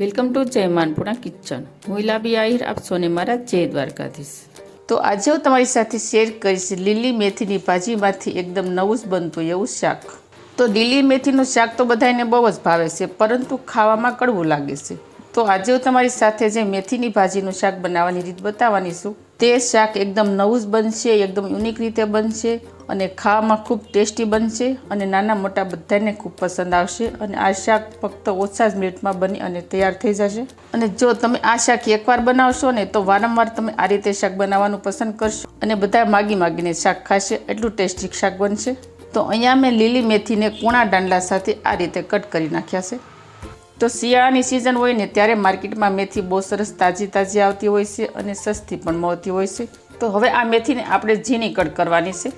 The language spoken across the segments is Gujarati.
વેલકમ ટુ જય માનપુરા કિચન હું ઇલાબી આહિર, આપ સોને મારા જય દ્વારકાધીશ. તો આજે હું તમારી સાથે શેર કરીશ લીલી મેથીની ભાજીમાંથી એકદમ નવું જ બનતું એવું શાક. તો લીલી મેથીનું શાક તો બધાને બહુ જ ભાવે છે, પરંતુ ખાવામાં કડવું લાગે છે. તો આજે હું તમારી સાથે જે મેથીની ભાજીનું શાક બનાવવાની રીત બતાવવાની છું, તે શાક એકદમ નવું જ બનશે, એકદમ યુનિક રીતે બનશે. અને ખાવામાં ખૂબ ટેસ્ટી બનશે અને નાના મોટા બધાને ખૂબ પસંદ આવશે અને આ શાક ફક્ત ઓછા જ મિનિટમાં બની અને તૈયાર થઈ જશે. અને જો તમે આ શાક એકવાર બનાવશો ને તો વારંવાર તમે આ રીતે શાક બનાવવાનું પસંદ કરશો અને બધા માગી માગીને શાક ખાશે, એટલું ટેસ્ટી શાક બનશે. તો અહીંયા મેં લીલી મેથીને કૂણા દાંડલા સાથે આ રીતે કટ કરી નાખ્યા છે. તો શિયાળાની સિઝન હોય ને ત્યારે માર્કેટમાં મેથી બહુ સરસ તાજી તાજી આવતી હોય છે અને સસ્તી પણ મળતી હોય છે. તો હવે આ મેથીને આપણે ઝીણી કટ કરવાની છે.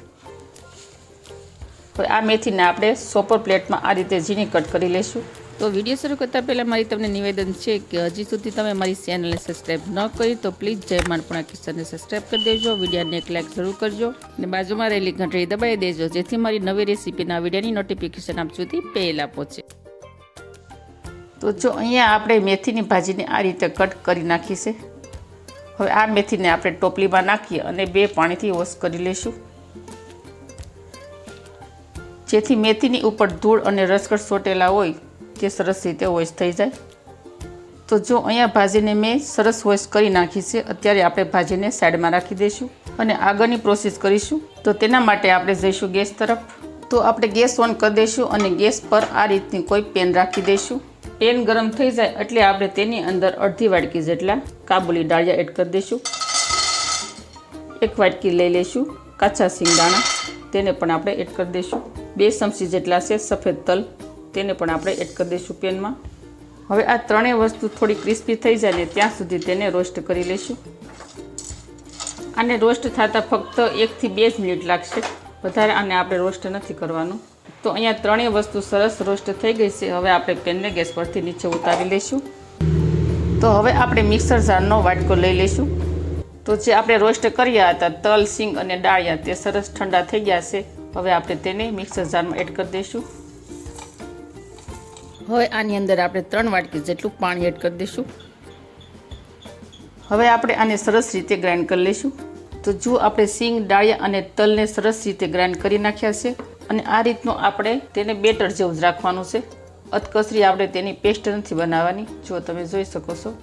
હવે આ મેથીને આપણે સોપર પ્લેટમાં આ રીતે ઝીણી કટ કરી લઈશું. તો વીડિયો શરૂ કરતાં પહેલાં મારી તમને નિવેદન છે કે હજી સુધી તમે મારી ચેનલને સબસ્ક્રાઈબ ન કરી તો પ્લીઝ જય માનપુણા કિચનને સબસ્ક્રાઈબ કરી દેજો. વિડીયોને એક લાઈક જરૂર કરજો અને બાજુમાં રહેલી ઘંટડી દબાવી દેજો જેથી મારી નવી રેસીપીના વિડીયોની નોટિફિકેશન આપ સુધી પહેલાં પહોંચે તો જો અહીંયા આપણે મેથીની ભાજીને આ રીતે કટ કરી નાખી છે. હવે આ મેથીને આપણે ટોપલીમાં નાખીએ અને બે પાણીથી વોશ કરી લઈશું. જેથી મેથીની ઉપર ધૂળ અને રસકટ સોટેલા હોય તે સરસ રીતે વોશ થઈ જાય. તો જો અહીંયા ભાજીને મેં સરસ વોશ કરી નાખી છે, અત્યારે આપણે ભાજીને સાઈડમાં રાખી દઈશું અને આગળની પ્રોસેસ કરીશું. તો તેના માટે આપણે જઈશું ગેસ તરફ. તો આપણે ગેસ ઓન કરી દઈશું અને ગેસ પર આ રીતની કોઈ પેન રાખી દઈશું. પેન ગરમ થઈ જાય એટલે આપણે તેની અંદર અડધી વાટકી જેટલા કાબુલી ડાળિયા એડ કરી દઈશું. એક વાટકી લઈ લઈશું કાચા સિંગદાણા તેને પણ આપણે એડ કરી દઈશું. બે ચમચી જેટલા છે, સફેદ તલ, તેને પણ આપણે એડ કરી દઈશું પેનમાં. હવે આ ત્રણેય વસ્તુ થોડી ક્રિસ્પી થઈ જાય ને ત્યાં સુધી તેને રોસ્ટ કરી લઈશું. આને રોસ્ટ થતાં ફક્ત એકથી બે જ મિનિટ લાગશે. વધારે આને આપણે રોસ્ટ નથી કરવાનું. તો અહીંયા ત્રણેય વસ્તુ સરસ રોસ્ટ થઈ ગઈ છે. હવે આપણે પેનને ગેસ પરથી નીચે ઉતારી લઈશું. તો હવે આપણે મિક્સર જારનો વાટકો લઈ લઈશું. તો જે આપણે રોસ્ટ કર્યા હતા, તલ, સિંગ અને ડાળિયા, તે સરસ ઠંડા થઈ ગયા છે. હવે આપણે તેને મિક્સર જારમાં એડ કરી દઈશું. હવે આની અંદર આપણે ત્રણ વાટકી જેટલું પાણી એડ કરી દઈશું. હવે આપણે આને સરસ રીતે ગ્રાઇન્ડ કરી લઈશું. તો જો આપણે સિંગ ડાળિયા અને તલને સરસ રીતે ગ્રાઇન્ડ કરી નાખ્યા છે અને આ રીતનું આપણે તેને બેટર જેવું જ રાખવાનું છે. અતકસરી આપણે તેની પેસ્ટ નથી બનાવવાની. જો તમે જોઈ શકો છો.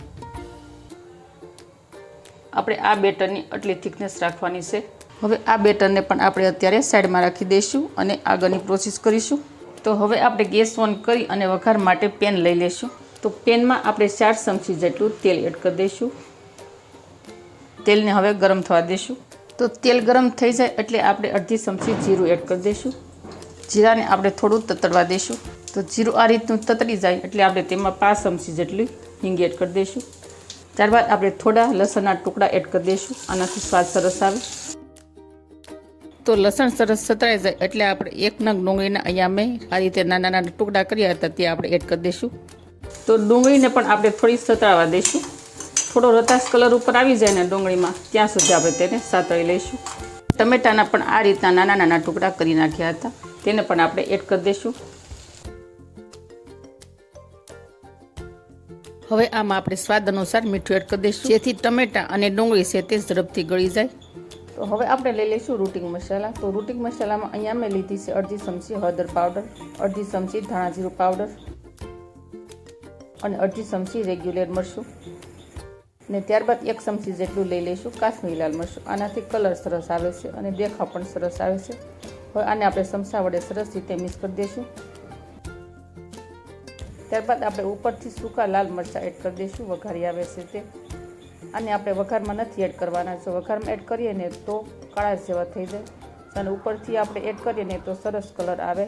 આપણે આ બેટરની આટલી થિકનેસ રાખવાની છે. હવે આ બેટરને પણ આપણે અત્યારે સાઈડમાં રાખી દઈશું અને આગળની પ્રોસેસ કરીશું. તો હવે આપણે ગેસ ઓન કરી અને વઘાર માટે પેન લઈ લઈશું. તો પેનમાં આપણે ચાર ચમચી જેટલું તેલ એડ કરી દઈશું. તેલને હવે ગરમ થવા દઈશું. તો તેલ ગરમ થઈ જાય એટલે આપણે અડધી ચમચી જીરું એડ કરી દઈશું. જીરાને આપણે થોડું તતડવા દઈશું. તો જીરું આ રીતનું તતડી જાય એટલે આપણે તેમાં પાંચ ચમચી જેટલી હિંગ એડ કરી દઈશું. ત્યારબાદ આપણે થોડા લસણના ટુકડા એડ કરી દઈશું. આનાથી સ્વાદ સરસ આવે. તો લસણ સરસ સતરાઈ જાય એટલે આપણે એક નંગ ડુંગળીના અહીંયા મેં આ રીતે નાના નાના ટુકડા કર્યા હતા તે આપણે એડ કરી દઈશું. તો ડુંગળીને પણ આપણે થોડી સતરાવા દઈશું. થોડો રતાશ કલર ઉપર આવી જાય ને ડુંગળીમાં ત્યાં સુધી આપણે તેને સાતળી લઈશું. ટમેટાના પણ આ રીતના નાના નાના ટુકડા કરી નાખ્યા હતા. તેને પણ આપણે એડ કરી દઈશું. હવે આમાં આપણે સ્વાદ અનુસાર મીઠું એડ કરી દઈશું. જેથી ટમેટા અને ડુંગળી છે તે ઝડપથી ગળી જાય. તો હવે આપણે લઈ લઈશું રૂટિંગ મસાલા. તો રૂટિંગ મસાલામાં અહીંયા મેં લીધી છે અડધી ચમચી હળદર પાવડર, અડધી ચમચી ધાણા જીરું પાવડર અને અડધી ચમચી રેગ્યુલર મરચું. ને ત્યારબાદ એક ચમચી જેટલું લઈ લઈશું કાશ્મીરી લાલ મરચું. આનાથી કલર સરસ આવે છે અને દેખાવ પણ સરસ આવે છે. હવે આને આપણે ચમચા વડે સરસ રીતે મિક્સ કરી દઈશું. ત્યારબાદ આપણે ઉપરથી સૂકા લાલ મરચાં એડ કરી દઈશું, વઘારી આવે છે તે. અને આપણે વઘારમાં નથી એડ કરવાના. જો વઘારમાં એડ કરીએ ને તો કાળા જેવા થઈ જાય. અને ઉપરથી આપણે એડ કરીએ ને તો સરસ કલર આવે.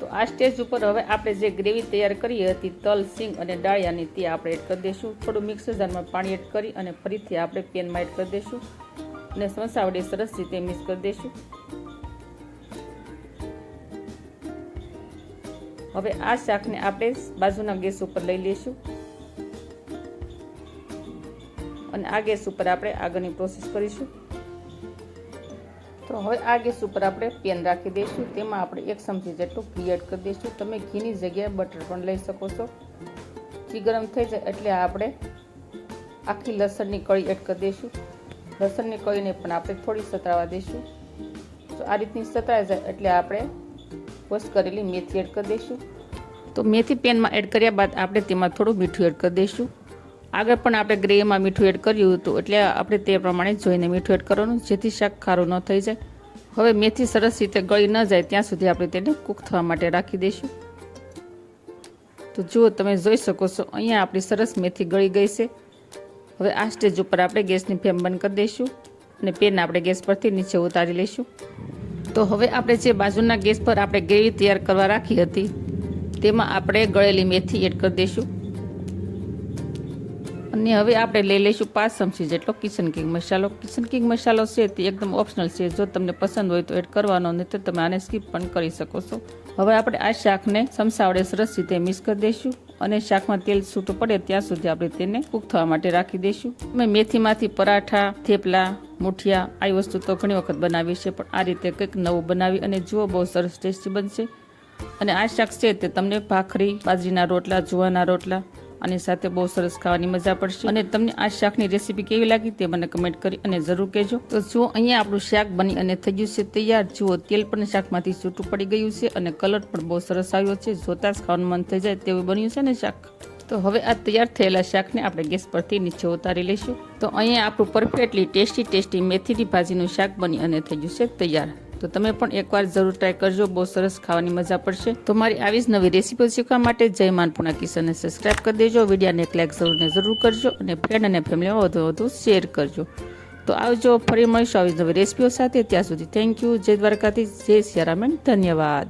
તો આ સ્ટેજ ઉપર હવે આપણે જે ગ્રેવી તૈયાર કરી હતી, તલ, સિંગ અને ડાળિયાની, તે આપણે એડ કરી દઈશું. થોડું મિક્સર જારમાં પાણી એડ કરી અને ફરીથી આપણે પેનમાં એડ કરી દઈશું. અને સંસાવડી સરસ રીતે મિક્સ કરી દઈશું. હવે આ શાકને આપણે બાજુના ગેસ ઉપર લઈ લઈશું. અને આ ગેસ ઉપર આપણે આગળની પ્રોસેસ કરીશું. તો હવે આ ગેસ ઉપર આપણે પેન રાખી દઈશું. તેમાં આપણે એક ચમચી જેટલું ઘી એડ કરી દઈશું. તમે ઘીની જગ્યાએ બટર પણ લઈ શકો છો. ઘી ગરમ થઈ જાય એટલે આપણે આખી લસણની કળી એડ કરી દઈશું. લસણની કળીને પણ આપણે થોડી સતરાવા દઈશું. તો આ રીતની સતરાઈ જાય એટલે આપણે વોશ કરેલી મેથી એડ કરી દઈશું. તો મેથી પેનમાં એડ કર્યા બાદ આપણે તેમાં થોડું મીઠું એડ કરી દઈશું. આગળ પણ આપણે ગ્રેવીમાં મીઠું એડ કર્યું હતું, એટલે આપણે તે પ્રમાણે જોઈને મીઠું એડ કરવાનું, જેથી શાક ખારું ન થઈ જાય. હવે મેથી સરસ રીતે ગળી ન જાય, ત્યાં સુધી આપણે તેને કૂક થવા માટે રાખી દઈશું. તો જુઓ, તમે જોઈ શકો છો, અહીંયા આપણી સરસ મેથી ગળી ગઈ છે. હવે આ સ્ટેજ ઉપર આપણે ગેસની ફ્લેમ બંધ કરી દઈશું અને પેન આપણે ગેસ પરથી નીચે ઉતારી લઈશું. તો હવે આપણે જે બાજુના ગેસ પર આપણે ગ્રેવી તૈયાર કરવા રાખી હતી, તેમાં આપણે ગળેલી મેથી એડ કરી દઈશું. અને હવે આપણે લઈ લઈશું પાંચ ચમચી જેટલો કિચન કિંગ મસાલો. કિચન કિંગ મસાલો છે તે એકદમ ઓપ્શનલ છે. જો તમને પસંદ હોય તો એડ કરવાનો નહીં તો તમે આને સ્કીપ પણ કરી શકો છો. હવે આપણે આ શાકને સમસાવડે સરસ રીતે મિક્સ કરી દઈશું અને શાકમાં તેલ છૂટું પડે ત્યાં સુધી આપણે તેને કૂક થવા માટે રાખી દઈશું. અમે મેથીમાંથી પરાઠા, થેપલા, મુઠિયા, આવી વસ્તુ તો ઘણી વખત બનાવી છે પણ આ રીતે કંઈક નવું બનાવી અને જુઓ બહુ સરસ ટેસ્ટી બનશે. અને આ શાક છે તે તમને ભાખરી, બાજરીના રોટલા જુવાના રોટલા આની સાથે બહુ સરસ ખાવાની મજા પડશે. અને તમને આ શાકની રેસીપી કેવી લાગી તે મને કમેન્ટ કરી અને જરૂર કહેજો. તો જુઓ, અહીંયા આપણું શાક બની અને થઈ ગયું છે તૈયાર. જુઓ, તેલ પણ શાકમાંથી છૂટું પડી ગયું છે અને કલર પણ બહુ સરસ આવ્યો છે. જોતા જ ખાવાનું મન થઈ જાય તેવું બન્યું છે ને શાક. તો હવે આ તૈયાર થયેલા શાકને આપણે ગેસ પરથી નીચે ઉતારી લઈશું. તો અહીંયા આપણું પરફેક્ટલી ટેસ્ટી ટેસ્ટી મેથીની ભાજીનું શાક બની અને થઈ ગયું છે તૈયાર. તો તમે પણ એકવાર જરૂર ટ્રાય કરજો, બહુ સરસ ખાવાની મજા પડશે. તો મારી આવી જ નવી રેસીપીઓ શીખવા માટે જય માનપુણા કિશનને સબસ્ક્રાઈબ કરી દેજો. વિડીયાને એક લાઈક જરૂરને જરૂર કરજો અને ફ્રેન્ડ અને ફેમિલીમાં વધુ વધુ શેર કરજો. તો આવજો ફરી મળીશું આવી નવી રેસીપીઓ સાથે. ત્યાં સુધી થેન્ક યુ જય દ્વારકાથી જય સિયારામન ધન્યવાદ.